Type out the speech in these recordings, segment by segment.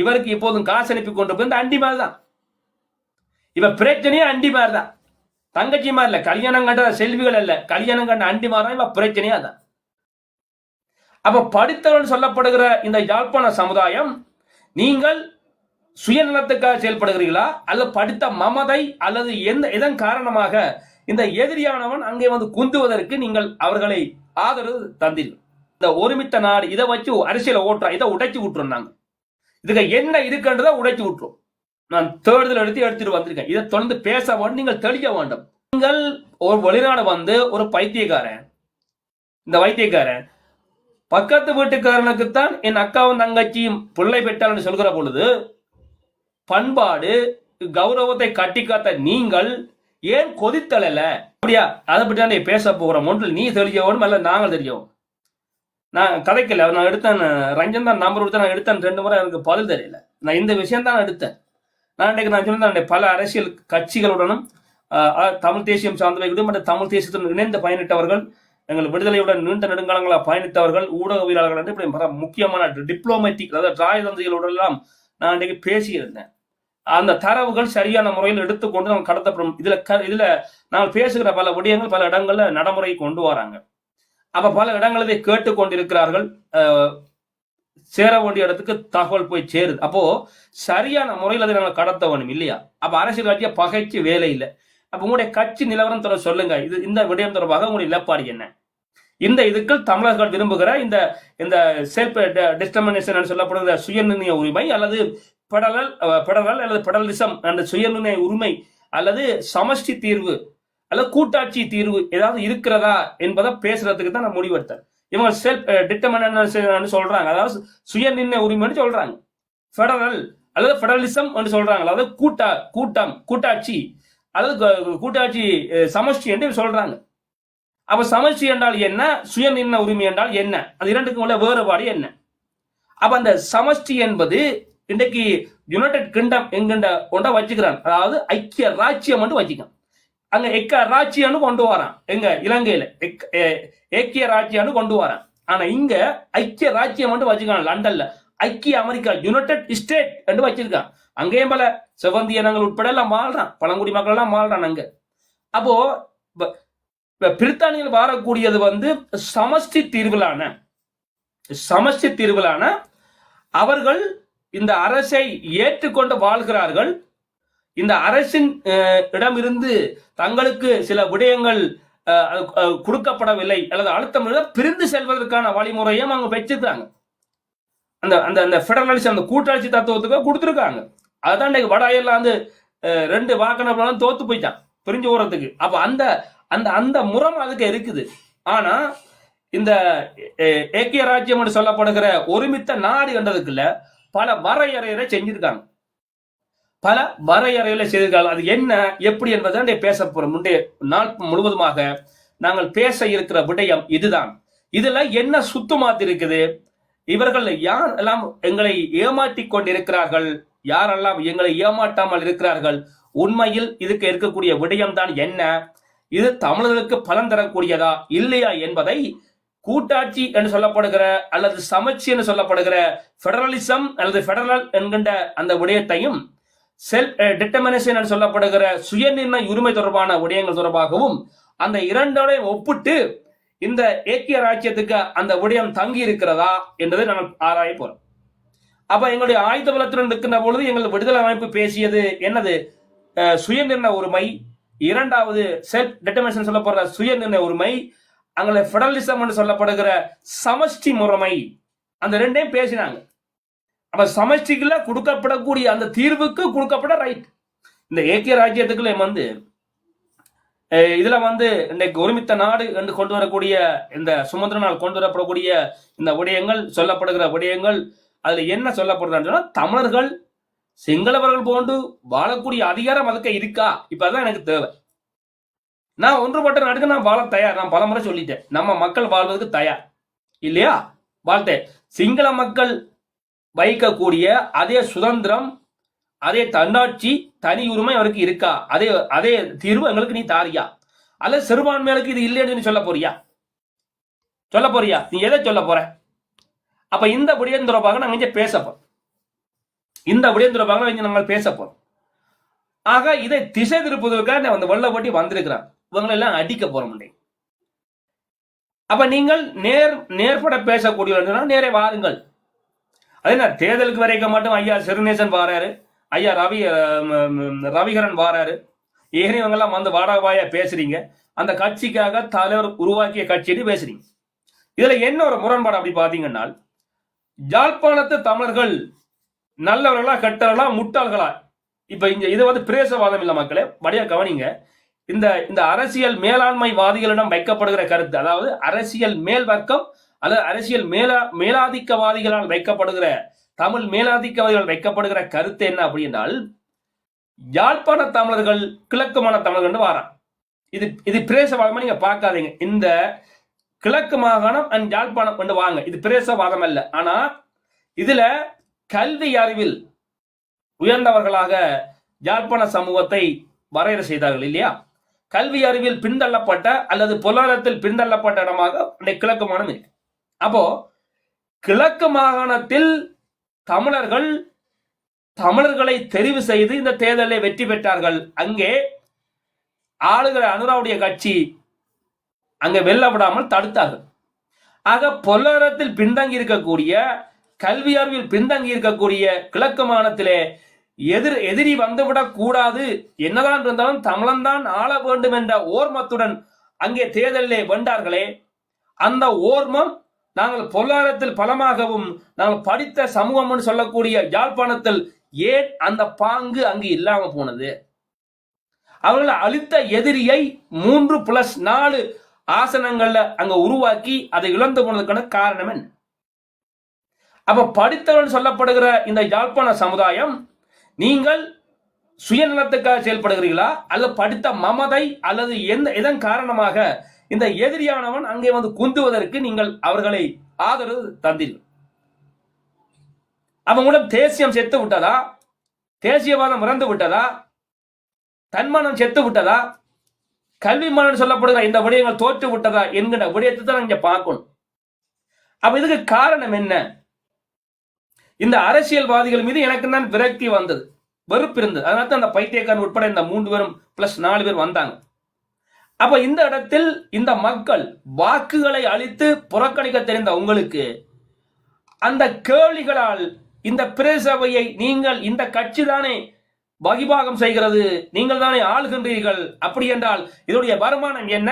இவருக்கு இப்போதும் காசு அனுப்பி கொண்டு போய் அண்டி மாதிரி தான் இவ பிரச்சனையே அண்டி மாதிரி தான் தங்கச்சி மாதிரி இல்ல கல்யாணம் கண்ட செல்விகள் இல்ல கல்யாணம் கண்ட அண்டி மாதிரி தான் இவ பிரச்சனையா தான் அப்ப படித்தவன் சொல்லப்படுகிற இந்த யாழ்ப்பாண சமுதாயம் நீங்கள் சுயநலத்துக்காக செயல்படுகிறீர்களா? அல்லது படித்த மமதை அல்லது எந்த இதன் காரணமாக இந்த எதிரியானவன் அங்கே வந்து குந்துவதற்கு நீங்கள் அவர்களை ஆதரவு தந்தீர்கள்? இந்த ஒருமித்த நாடு இதை வச்சு அரசியலை ஓட்டுறோம் இதை உடைச்சு விட்டுருந்தாங்க. இதுக்கு என்ன இருக்குன்றதை உடைத்து விட்டுரும். நான் தேடுதல் எடுத்து எடுத்துட்டு வந்திருக்கேன். இதை தொடர்ந்து பேச வேண்டும் நீங்கள் தெளிய வேண்டும். நீங்கள் ஒரு வெளிநாடு வந்து ஒரு பைத்தியக்காரன் இந்த வைத்தியக்காரன் பக்கத்து வீட்டுக்காரனுக்குத்தான் என் அக்காவும் தங்கச்சியும் பிள்ளை பெற்றாள்னு சொல்கிற பொழுது பண்பாடு கௌரவத்தை கட்டி காத்த நீங்கள் ஏன் கொதித்தலல? அப்படியா? அதை பற்றி தான் நீ பேச போகிறோம் ஒன்று நீ தெரியவும் அல்ல நாங்கள் தெரியவும் நான் கதைக்கல நான் எடுத்தேன் ரஞ்சன் தான் நம்பர் கொடுத்து நான் எடுத்தேன் ரெண்டு முறை எனக்கு பதில் தெரியல. நான் இந்த விஷயம் தான் எடுத்தேன். நான் இன்றைக்கு நான் சொன்னேன் பல அரசியல் கட்சிகளுடனும் தமிழ் தேசியம் சார்ந்தவைகளும் மற்றும் தமிழ் தேசியத்துடன் இணைந்து பயணித்தவர்கள் எங்கள் விடுதலையுடன் நீண்ட நெடுங்காலங்களாக பயணித்தவர்கள் ஊடகவியலாளர்கள் என்று இப்படி பல முக்கியமான டிப்ளோமேட்டிக் அதாவது ராஜதந்திரிகளுடன் எல்லாம் நான் இன்றைக்கு பேசியிருந்தேன். அந்த தரவுகள் சரியான முறையில் எடுத்துக்கொண்டு நாம் கடத்தப்படும். இதுல க- இதுல நாங்கள் பேசுகிற பல விடயங்கள் பல இடங்கள்ல நடைமுறை கொண்டு வராங்க. அப்ப பல இடங்களில் இதை கேட்டுக்கொண்டிருக்கிறார்கள். சேர வேண்டிய இடத்துக்கு தகவல் போய் சேருது. அப்போ சரியான முறையில் அதை நாங்கள் கடத்த வேணும் இல்லையா? அப்ப அரசியல் கட்சியை பகைச்சு வேலை இல்லை. அப்ப உங்களுடைய கட்சி நிலவரம் தொடர் சொல்லுங்க. இது இந்த விடயம் தொடர்பாக உங்களுடைய நிலப்பாடு என்ன? இந்த இதுக்கள் தமிழர்கள் விரும்புகிற இந்த இந்த செல்ஃப் டிஸ்டர்மினேஷன் சொல்லப்படுகிற சுயநிர்ணய உரிமை அல்லது பெடரல் பெடரல் அல்லது பெடரலிசம் அந்த சுயநிர்ணய உரிமை அல்லது சமஷ்டி தீர்வு அல்லது கூட்டாட்சி தீர்வு ஏதாவது இருக்கிறதா என்பதை பேசுறதுக்கு தான் நான் முடிவெடுத்தேன். இவங்க செல்ஃப் டிட்டர்மினேஷன் சொல்றாங்க. அதாவது சுயநிர்ணய உரிமைன்னு சொல்றாங்க. ஃபெடரல் அல்லது ஃபெடரலிசம் என்று சொல்றாங்க. அதாவது கூட்டா கூட்டம் கூட்டாட்சி அல்லது கூட்டாட்சி சமஷ்டி என்று சொல்றாங்க. அப்ப சமஷ்டி என்றால் என்ன? சுயநிர்ணய உரிமை என்றால் என்ன? அது இரண்டுக்கும் உள்ள வேறுபாடு என்ன? அப்ப அந்த சமஷ்டி என்பது இன்றைக்கு யுனைடெட் கிங்டம் என்கின்ற ஒன்றை வச்சுக்கிறான் அதாவது ஐக்கிய ராஜ்யம் என்று வச்சுக்கான் அங்க எக்க ராச்சியம்னு கொண்டு வரான். எங்க? இலங்கையில. எக்- ஏக்கிய ராச்சியம்னு கொண்டு வரான். ஆனா இங்க ஐக்கிய ராச்சியம் மட்டும் வச்சுக்கான் லண்டன்ல. ஐக்கிய அமெரிக்கா யுனைடெட் ஸ்டேட் என்று வச்சிருக்கான். அங்கேயும் பல செவந்தி இனங்கள் உட்பட எல்லாம் மாறுறான் பழங்குடி மக்கள் எல்லாம் மாறுறான் அங்க. அப்போ பிரித்தானியில் வாழக்கூடியது வந்து சமஷ்டி தீர்விலான சமஷ்டி தீர்விலான அவர்கள் இந்த அரசை ஏற்றுக்கொண்டு வாழ்கிறார்கள். இந்த அரசின் இடமிருந்து தங்களுக்கு சில விடயங்கள் அது, கொடுக்கப்படவில்லை அல்லது அழுத்தம் பிரிந்து செல்வதற்கான வழிமுறையும் அவங்க வச்சிருக்காங்க அந்த அந்த அந்த ஃபெடரலிசம் அந்த கூட்டாட்சி தத்துவத்துக்கு கொடுத்துருக்காங்க. அதுதான் இன்னைக்கு வட அயர்லாந்து ரெண்டு வாக்கணம் தோத்து போயிட்டான் பிரிஞ்சு ஓரத்துக்கு அப்ப அந்த அந்த அந்த முறம் அதுக்கு இருக்குது. ஆனா இந்த ஏக்கிய ராஜ்யம் என்று சொல்லப்படுகிற ஒருமித்த நாடு என்றதுக்குள்ள பல வரையறைகளை செஞ்சிருக்காங்க. பல வரையறைகளை செய்திருக்கார்கள் அது என்ன எப்படி என்பதை நான் பேச போறோம். முந்தைய நாள் முழுவதுமாக நாங்கள் பேச இருக்கிற விடயம் இதுதான். இதுல என்ன சுத்தமாத்தி இருக்குது? இவர்கள் யார் எல்லாம் எங்களை ஏமாற்றி கொண்டிருக்கிறார்கள்? யாரெல்லாம் எங்களை ஏமாற்றாமல் இருக்கிறார்கள்? உண்மையில் இதுக்கு இருக்கக்கூடிய விடயம் தான் என்ன? இது தமிழர்களுக்கு பலன் தரக்கூடியதா இல்லையா என்பதை கூட்டாட்சி என்று சொல்லப்படுகிற அல்லது சமச்சி என்று சொல்லப்படுகிற ஃபெடரலிசம் அல்லது ஃபெடரல் என்கின்ற அந்த விடயத்தையும் செல்ஃப் டிட்டர்மினேஷன் என்று சொல்லப்படுகிற சுயநிர்ணய உரிமை தொடர்பான விடயங்கள் தொடர்பாகவும் அந்த இரண்டோடையும் ஒப்பிட்டு இந்த ஏக்கிய ராஜ்யத்துக்கு அந்த விடயம் தங்கி இருக்கிறதா என்பதை நாங்கள் ஆராய போறோம். அப்ப எங்களுடைய ஆயுத பலத்துடன் இருக்கின்ற பொழுது எங்கள் விடுதலை அமைப்பு பேசியது என்னது? சுயநிர்ணய உரிமை. இரண்டாவது செல்ஃப் டிட்டர்மினேஷன் சொல்லப்படுற சுயநிர்ணய உரிமை. அங்கே ஃபெடரலிசம் என்று சொல்லப்படுகிற சமஷ்டி முறைமை. அந்த ரெண்டையும் பேசினாங்க. அப்ப சமஷ்டிக்குள்ள கொடுக்கப்படக்கூடிய அந்த தீர்வுக்கு கொடுக்கப்பட ரைட் இந்த ஏக்கிய ராஜ்யத்துக்குள்ள வந்து இதுல வந்து இன்றைக்கு ஒருமித்த நாடு என்று கொண்டு வரக்கூடிய இந்த சுமந்திர நாள் கொண்டு வரப்படக்கூடிய இந்த விடயங்கள் சொல்லப்படுகிற விடயங்கள் அதுல என்ன சொல்லப்படுதுன்னு சொன்னா தமிழர்கள் சிங்களவர்கள் போன்று வாழக்கூடிய அதிகாரம் அதுக்கு இருக்கா? இப்பதான் எனக்கு தேவை. நான் ஒன்றுபட்ட நாட்டுக்கு நான் வாழ தயார். நான் பலமுறை சொல்லிட்டேன். நம்ம மக்கள் வாழ்வதற்கு தயார். இல்லையா? வாழ்த்தேன் சிங்கள மக்கள் வைக்கக்கூடிய அதே சுதந்திரம் அதே தன்னாட்சி தனி உரிமை அவருக்கு இருக்கா? அதே அதே தீர்வு எங்களுக்கு நீ தாரியா? அல்ல சிறுபான்மையாளுக்கு இது இல்லைன்னு நீ சொல்ல போறியா? சொல்ல போறியா? நீ எதை சொல்ல போற? அப்ப இந்த விடயம் தொடர்பாக நாங்க இங்க பேச போறோம். இந்த விடயம் தொடர்பாக இங்கே நாங்கள் பேச போறோம். ஆக இதை திசை திருப்புவதற்காக நான் வந்து வெள்ளப்பட்டி வந்திருக்கிறான் இவங்களை எல்லாம் அடிக்க போற முடியும் அப்ப நீங்கள் நேர் நேர்பட பேசக்கூடியவர்கள் நேரே வாருங்கள். அதே நான் தேர்தலுக்கு வரைக்கும் மட்டும் ஐயா சிறுநேசன் வாராரு. ஐயா ரவி ரவிகரன் வாராரு. ஏற்கனவே இவங்கெல்லாம் வந்து வாடகவாயா பேசுறீங்க. அந்த கட்சிக்காக தலைவர் உருவாக்கிய கட்சின்னு பேசுறீங்க. இதுல என்ன ஒரு முரண்பாடு அப்படி பாத்தீங்கன்னா யாழ்ப்பாணத்து தமிழர்கள் நல்லவர்களா கெட்டவர்களா முட்டாள்களா? இப்ப இங்க இது வந்து பிரேசவாதம் இல்ல மக்களே படியா கவனிங்க. இந்த இந்த அரசியல் மேலாண்மைவாதிகளிடம் வைக்கப்படுகிற கருத்து அதாவது அரசியல் மேல் வர்க்கம் அல்லது அரசியல் மேலா மேலாதிக்கவாதிகளால் வைக்கப்படுகிற தமிழ் மேலாதிக்கவாதிகள் வைக்கப்படுகிற கருத்து என்ன அப்படின்னால் யாழ்ப்பாண தமிழர்கள் கிழக்கு மாநில தமிழர்கள் வாரான் இது இது பிரேசவாதமா நீங்க பார்க்காதீங்க. இந்த கிழக்கு மாகாணம் அண்ட் யாழ்ப்பாணம் கொண்டு வாங்க. இது பிரேசவாதம் அல்ல. ஆனா இதுல கல்வி அறிவில் உயர்ந்தவர்களாக யாழ்ப்பாண சமூகத்தை வரையறை செய்தார்கள் இல்லையா? கல்வி அறிவில் பின்தள்ளப்பட்ட அல்லது பொருளாதாரத்தில் பின்தள்ளப்பட்ட இடமாக அந்த கிழக்கு மாகாணம் இருக்கு. அப்போ கிழக்கு மாகாணத்தில் தமிழர்கள் தமிழர்களை தெரிவு செய்து இந்த தேர்தலில் வெற்றி பெற்றார்கள். அங்கே ஆளுகிற அனுராவுடைய கட்சி அங்கே வெல்ல விடாமல் தடுத்தார்கள். ஆக பொருளாதாரத்தில் பின்தங்கி இருக்கக்கூடிய கல்வி அறிவில் பின்தங்கி இருக்கக்கூடிய கிழக்கு மாகாணத்திலே எதிர் எதிரி வந்துவிடக் கூடாது. என்னதான் இருந்தாலும் தமிழன்தான் ஆள வேண்டும் என்ற ஓர்மத்துடன் அங்கே தேர்தலிலே வென்றார்களே. அந்த ஓர்மம் நாங்கள் பொருளாதாரத்தில் பலமாகவும் நாங்கள் படித்த சமூகம்னு சொல்லக்கூடிய யாழ்ப்பாணத்தில் ஏன் அந்த பாங்கு அங்கு இல்லாம போனது? அவர்கள் அளித்த எதிரியை மூன்று பிளஸ் நாலு ஆசனங்கள்ல அங்க உருவாக்கி அதை இழந்து போனதுக்கான காரணம் என்ன? அப்ப படித்தவன் சொல்லப்படுகிற இந்த யாழ்ப்பாண சமுதாயம் நீங்கள் சுயநலத்துக்காக செயல்படுகிறீர்களா? அல்லது படித்த மமதை அல்லது எந்த இதன் காரணமாக இந்த எதிரியானவன் அங்கே வந்து குந்துவதற்கு நீங்கள் அவர்களை ஆதரவு தந்தீர்கள். மூலம் தேசியம் செத்து விட்டதா? தேசியவாதம் இறந்து விட்டதா? தன்மானம் செத்து விட்டதா? கல்வி மானம் சொல்லப்படுகிற இந்த விடயங்கள் தோற்று விட்டதா என்கிற விடயத்தை தான் இங்க பார்க்கணும். அப்ப இதுக்கு காரணம் என்ன? இந்த அரசியல்வாதிகள் மீது எனக்கு தான் விரக்தி வந்தது. வெறுப்பு இருந்தது. அதனால தான் அந்த பைத்தியக்காரன் உட்பட இந்த மூன்று பேரும் பிளஸ் நாலு பேர் வந்தாங்க. அப்ப இந்த இடத்தில் இந்த மக்கள் வாக்குகளை அளித்து புறக்கணிக்க தெரிந்த உங்களுக்கு அந்த கேள்விகளால் இந்த பிரசபையை நீங்கள் இந்த கட்சி தானே வகிபாகம் செய்கிறது நீங்கள் தானே ஆளுகின்றீர்கள் அப்படி என்றால் இதனுடைய வருமானம் என்ன?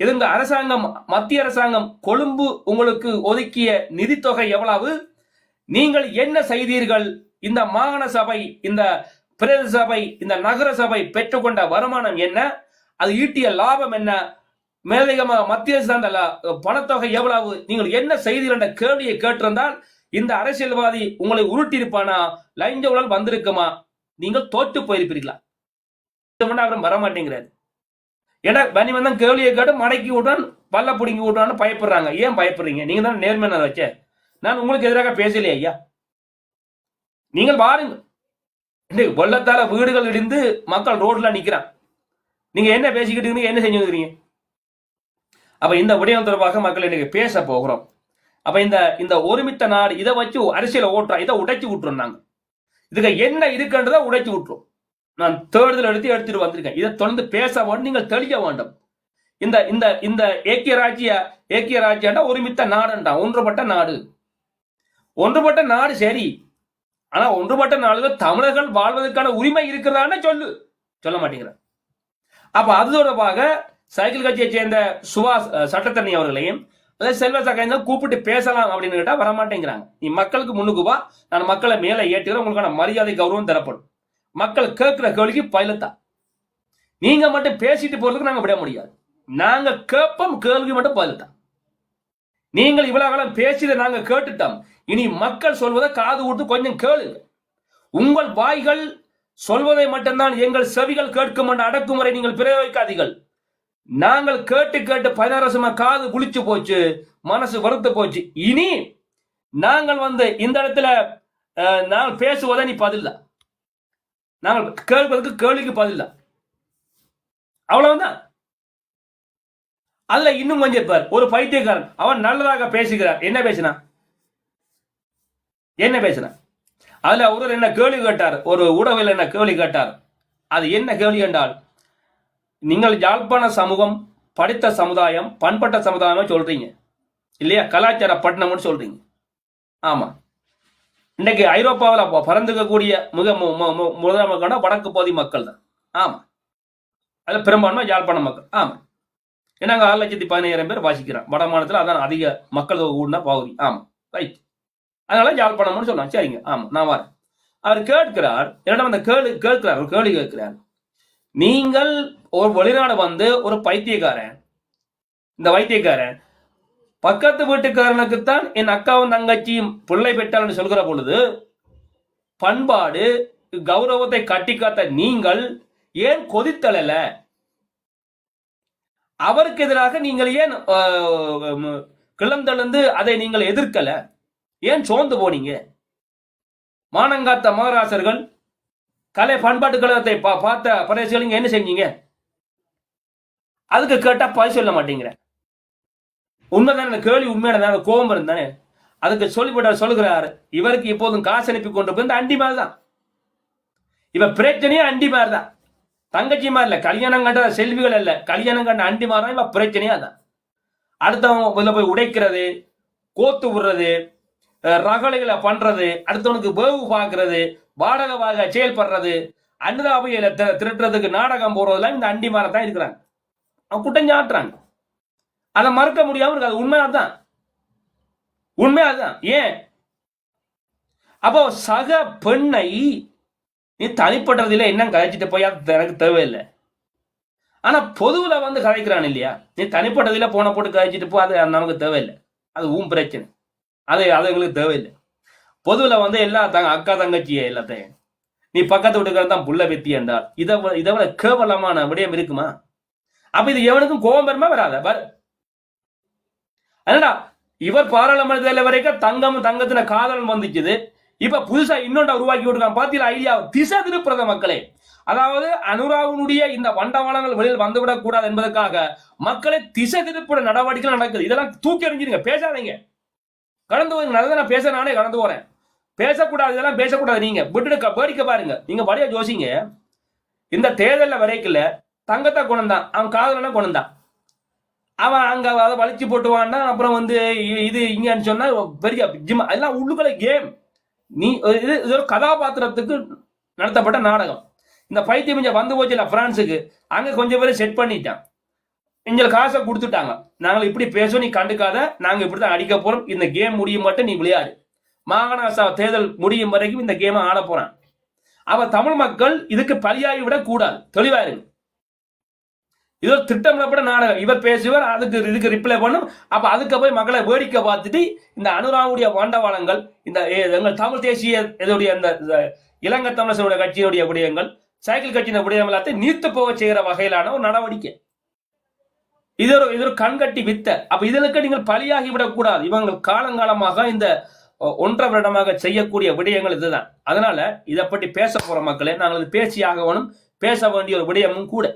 இதுங்க அரசாங்கம் மத்திய அரசாங்கம் கொழும்பு உங்களுக்கு ஒதுக்கிய நிதித்தொகை எவ்வளவு? நீங்கள் என்ன செய்தீர்கள்? இந்த மாகாண சபை இந்த பிரதேச சபை இந்த நகர சபை பெற்றுக்கொண்ட வருமானம் என்ன? அது ஈட்டிய லாபம் என்ன? மேலதிகமாக மத்திய அரசு அந்த பணத்தொகை எவ்வளவு? நீங்கள் என்ன செய்தீர்கள் என்ற கேள்வியை கேட்டிருந்தால் இந்த அரசியல்வாதி உங்களை உருட்டியிருப்பானா? லஞ்ச ஊழல் வந்திருக்குமா? நீங்கள் தோற்று போயிருப்பீர்களா? அவரும் வரமாட்டேங்கிறாரு. ஏன்னா வனி வந்தன் கேள்வியை கேட்டு மடக்கி விடுறான் பல்ல பிடிங்கி விடுறான்னு பயப்படுறாங்க. ஏன் பயப்படுறீங்க? நீங்க தான் நேர்மையான வச்ச? நான் உங்களுக்கு எதிராக பேசலையே ஐயா. நீங்கள் பாருங்க இன்னைக்கு வெள்ளத்தால வீடுகள் இடிந்து மக்கள் ரோட்ல நிக்கிறான். நீங்க என்ன பேசிக்கிட்டு இருக்கீங்க என்ன செஞ்சுக்கிறீங்க அப்ப இந்த விடயம் தொடர்பாக மக்கள் இன்னைக்கு பேச போகிறோம். அப்ப இந்த இந்த ஒருமித்த நாடு இதை வச்சு அரசியலை ஓட்டுறோம் இதை உடைச்சு விட்டுறோம் நாங்க. இதுக்கு என்ன இருக்குன்றதை உடைச்சு விட்டுரும் நான் தேர்தல் எடுத்து எடுத்துட்டு வந்திருக்கேன். இதை தொடர்ந்து பேச வேண்டும் நீங்கள் தெளிய வேண்டும். இந்த இந்த இந்த ஏக்கிய ராஜ்ய ஏக்கிய ராஜ்யண்டா ஒருமித்த நாடுண்டா ஒன்றுபட்ட நாடு. ஒன்றுபட்ட நாடு சரி. ஆனா ஒன்றுபட்ட நாடுகள் தமிழர்கள் வாழ்வதற்கான உரிமை இருக்கிறதான்னு சொல்லு. சொல்ல மாட்டேங்கிறேன். அப்ப அது தொடர்பாக சைக்கிள் கட்சியை சேர்ந்த சுபாஷ் அஹ், சட்டத்தரணி அவர்களையும் அதாவது செல்வ சகாயம் கூப்பிட்டு பேசலாம் அப்படின்னு கேட்டா வரமாட்டேங்கிறாங்க. நீ மக்களுக்கு முன்னுக்குவா நான் மக்களை மேலே ஏற்றுகிறேன் உங்களுக்கான மரியாதை கௌரவம் தரப்படும். மக்கள் கேட்கிற கேள்விக்கு பயிலத்தா? நீங்க மட்டும் பேசிட்டு போறதுக்கு நாங்க விட முடியாது. நாங்க கேட்போம் கேள்வி மட்டும் பதில்தான் நீங்கள் இவ்வளவு காலம் பேசியதை நாங்க கேட்டுட்டோம். இனி மக்கள் சொல்வதை காது கொடுத்து கொஞ்சம் கேளுங்க. உங்கள் வாய்கள் சொல்வதை மட்டும்தான் எங்கள் செவிகள் கேட்கும் என்ற அடக்குமுறை நீங்கள் பிரயோகிக்காதீர்கள் நாங்கள் கேட்டு கேட்டு பதினாறு காது குளிச்சு போச்சு மனசு வருத்து போச்சு. இனி நாங்கள் வந்து இந்த இடத்துல நாங்கள் பேசுவதை நீ பதில் தான் நாங்கள் கேட்பதற்கு கேள்விக்கு பதில் தான் அவ்வளவுதான். அதுல இன்னும் கொஞ்சம் பேர் ஒரு பைத்தியக்காரன். அவன் நல்லதாக பேசுகிறார். என்ன பேசினா? என்ன பேசினான் அதுல ஒருவர் என்ன கேள்வி கேட்டார்? ஒரு ஊடகத்தில் என்ன கேள்வி கேட்டார்? அது என்ன கேள்வி என்றால் நீங்கள் யாழ்ப்பாண சமூகம் படித்த சமுதாயம் பண்பட்ட சமுதாயம் சொல்றீங்க. இல்லையா? கலாச்சார பட்டணம்னு சொல்றீங்க. ஆமா. இன்னைக்கு ஐரோப்பாவில் பறந்துக்கக்கூடிய மிக மு- மு- வடக்கு பகுதி மக்கள் தான். ஆமா. அதில் பெரும்பான்மை யாழ்ப்பாண மக்கள். ஆமா. ஏன்னா அங்கே ஆறு லட்சத்தி பதினாயிரம் பேர் வாசிக்கிறான் வட மாநிலத்தில் அதான் அதிக மக்கள் தொகை கூடின பகுதி. ஆமா. ரைட் அதனால யாழ்ப்பாணம்னு சொல்லலாம் சரிங்க. ஆமா நான் வரேன். அவர் கேட்கிறார் என்னிடம் அந்த கேள்வி கேட்கிறார் ஒரு கேள்வி கேட்கிறார். நீங்கள் ஒரு வெளிநாடு வந்து ஒரு பைத்தியக்காரன். இந்த வைத்தியக்காரன் பக்கத்து வீட்டுக்காரனுக்குத்தான் என் அக்காவும் தங்கச்சியும் பிள்ளை பெற்றாள்னு சொல்கிற பொழுது பண்பாடு கௌரவத்தை கட்டி காத்த நீங்கள் ஏன் கொதித்தளல? அவருக்கு எதிராக நீங்கள் ஏன் ஆஹ், அதை நீங்கள் எதிர்க்கல? ஏன் சோர்ந்து போனீங்க? மானங்காத்த மகராசர்கள் கலை பண்பாட்டு கழகத்தை பா- பார்த்த பரேசிகள் என்ன செஞ்சீங்க? அதுக்கு கேட்டா பதில் சொல்ல மாட்டேங்கிற. உண்மைதானே அந்த கேள்வி உண்மையான கோபம் இருந்தானே அதுக்கு சொல்லிவிட்டார் சொல்லுகிறார் இவருக்கு இப்போதும் காசு அனுப்பி கொண்டு போய் அண்டி மாதிரி தான் இவ பிரச்சனையே அண்டி மாதிரி தான் தங்கச்சி மாதிரி இல்ல கல்யாணம் கண்ட செல்விகள் இல்ல கல்யாணம் கண்ட அண்டி மாதிரி தான் இவ பிரச்சனையா தான் அடுத்தவன் போய் உடைக்கிறது கோத்து விடுறது ரகலைகளை ரகளைகளை பண்றது அடுத்தவனுக்கு வேவு பார்க்கறது வாடகை செயல்படுறது அன்னதாபையில திருட்டுறதுக்கு நாடகம் போடுறதெல்லாம் இந்த அண்டி மாதிரி தான் இருக்கிறாங்க. அவன் குட்டஞ்சாட்டுறாங்க அதை மறுக்க முடியாம இருக்கு அது உண்மை அதான் உண்மை அதுதான். ஏன்? அப்போ சக பெண்ணை நீ தனிப்பட்டதில் என்ன கதைச்சிட்டு போய் அது எனக்கு தேவையில்லை. ஆனா பொதுவில் வந்து கதைக்கிறான் இல்லையா? நீ தனிப்பட்டதில் போன போட்டு கதைச்சிட்டு போ அது நமக்கு தேவையில்லை. அது உன் பிரச்சனை. அது அது எங்களுக்கு தேவையில்லை. பொதுவுல வந்து எல்லா தங்க அக்கா தங்கச்சியே எல்லாத்தையும். நீ பக்கத்து வீட்டுக்காரன் தான் புள்ள வெத்தி என்றால் இதை இதை விட கேவலமான விடயம் இருக்குமா? அப்ப இது எவனுக்கும் கோபம் வருமா? வராத. என்னடா இவர் பாராளுமன்றத்தில் வரைக்கும் தங்கம் தங்கத்துல காதலன் வந்துச்சுது இப்ப புதுசா இன்னொன்று உருவாக்கி விட்டுருக்கான் பாத்தீங்களா ஐடியா திசை திருப்புறத மக்களே. அதாவது அனுராவினுடைய இந்த வண்டவாளங்கள் வெளியில் வந்துவிடக் கூடாது என்பதற்காக மக்களை திசை திருப்புற நடவடிக்கை நடக்குது. இதெல்லாம் தூக்கி எறிஞ்சிருங்க. பேசாதீங்க. கடந்து போய் நல்லதை நான் பேச நானே கடந்து போறேன். பேசக்கூடாது இதெல்லாம் பேசக்கூடாது நீங்க. விட்டுட்டு வேடிக்கை பாருங்க. நீங்க வழியா ஜோசிங்க. இந்த தேர்தலில் வரைக்கல தங்கத்தை குணந்தான் அவன் காதலனா குணந்தான் அவன் அங்க அதை வலிச்சு போட்டுவான்னா அப்புறம் வந்து இது இங்கன்னு சொன்னா பெரிய ஜிம் எல்லாம் உள்ளுக்குள்ள கேம் நீ இது இது ஒரு கதாபாத்திரத்துக்கு நடத்தப்பட்ட நாடகம். இந்த பைத்தியம் வந்து வந்து போச்சுல பிரான்ஸுக்கு. அங்க கொஞ்சம் பேர் செட் பண்ணிட்டான். எங்களுக்கு காசை கொடுத்துட்டாங்க. நாங்கள் இப்படி பேசுவோம் நீ கண்டுக்காத. நாங்கள் இப்படி தான் அடிக்க போறோம். இந்த கேம் முடியும் மட்டும் நீ விளையாடு. மாகாண தேர்தல் முடியும் வரைக்கும் இந்த கேமை ஆட போறான். அவ தமிழ் மக்கள் இதுக்கு பலியாகி விட கூடாது தெளிவா இருங்க. இது ஒரு திட்டமிடப்பட்ட நாடகம். இவர் பேசுவார் அதுக்கு இதுக்கு ரிப்ளை பண்ணும். அப்ப அதுக்கு போய் மக்களை வேடிக்கை பார்த்துட்டு இந்த அனுராவுடைய வாண்டவாளங்கள் இந்த எங்கள் தமிழ் தேசிய இதோடைய அந்த இலங்கை தமிழர்களுடைய கட்சியினுடைய விடயங்கள் சைக்கிள் கட்சியின் விடயம் எல்லாத்தையும் நீத்து போக செய்கிற வகையிலான ஒரு நடவடிக்கை. இது ஒரு இது ஒரு கண்கட்டி வித்த. அப்ப இதற்கு நீங்கள் பலியாகி விடக்கூடாது. இவங்க காலங்காலமாக இந்த ஒன்றரை வருடமாக செய்யக்கூடிய விடயங்கள் இதுதான். அதனால இதை பற்றி பேச போற மக்களே. நாங்கள் இது பேசியாக வேணும் பேச வேண்டிய ஒரு விடயமும் கூட.